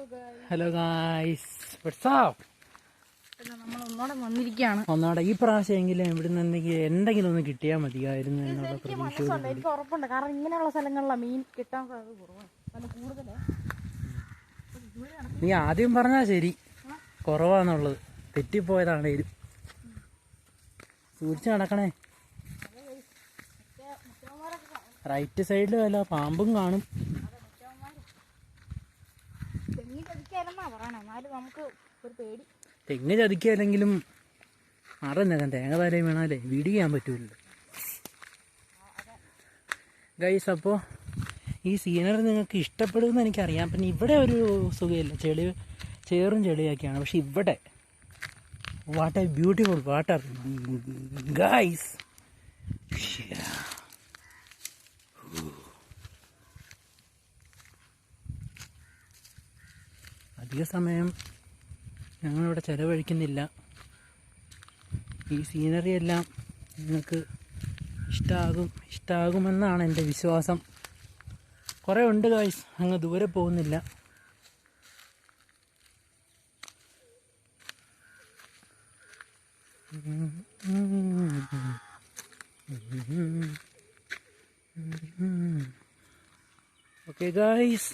Hello guys WhatsApp ഒന്നോടെ വന്നിരിക്കുകയാണ്. ഒന്നോടെ ഈ പ്രാവശ്യമെങ്കിലും ഇവിടുന്ന് എന്തെങ്കിലും എന്തെങ്കിലും ഒന്ന് കിട്ടിയാൽ മതിയായിരുന്നു എന്നുള്ള പ്രതീക്ഷ മനസ്സുണ്ട്. എനിക്ക് ഉറപ്പുണ്ട്. കാരണം ഇങ്ങനെയുള്ള സ്ഥലങ്ങളിലാണ് മീൻ കിട്ടാൻ സാധ്യത കുറവാണ്. നീ ആദ്യം പറഞ്ഞാ ശരി. കുറവാന്നുള്ളത്. തെറ്റിപ്പോയതാണേലും സൂക്ഷിച്ച് നടക്കണേ. റൈറ്റ് സൈഡിൽ വല്ല പാമ്പും കാണും. നമുക്ക് ഒരു പേടി. തെങ്ങ് ചതിക്കല്ലെങ്കിലും അറിഞ്ഞേക്കാം തേങ്ങ തലയും വേണമല്ലേ? വിടിക്കാൻ ചെയ്യാൻ ഗൈസ് അപ്പോൾ ഈ സീനറി നിങ്ങൾക്ക് ഇഷ്ടപ്പെടുമെന്ന് എനിക്കറിയാം. പിന്നെ ഇവിടെ ഒരു സുഖമില്ല. ചെളി ചേറും ചെളിയൊക്കെയാണ്. പക്ഷെ ഇവിടെ what a beautiful water guys അധിക സമയം ഞങ്ങളിവിടെ ചിലവഴിക്കുന്നില്ല. ഈ സീനറി എല്ലാം നിങ്ങൾക്ക് ഇഷ്ടമാകും ഇഷ്ടമാകുമെന്നാണ് എന്റെ വിശ്വാസം. കുറേ ഉണ്ട് ഗായ്സ് അങ്ങ് ദൂരെ പോകുന്നില്ല. Okay guys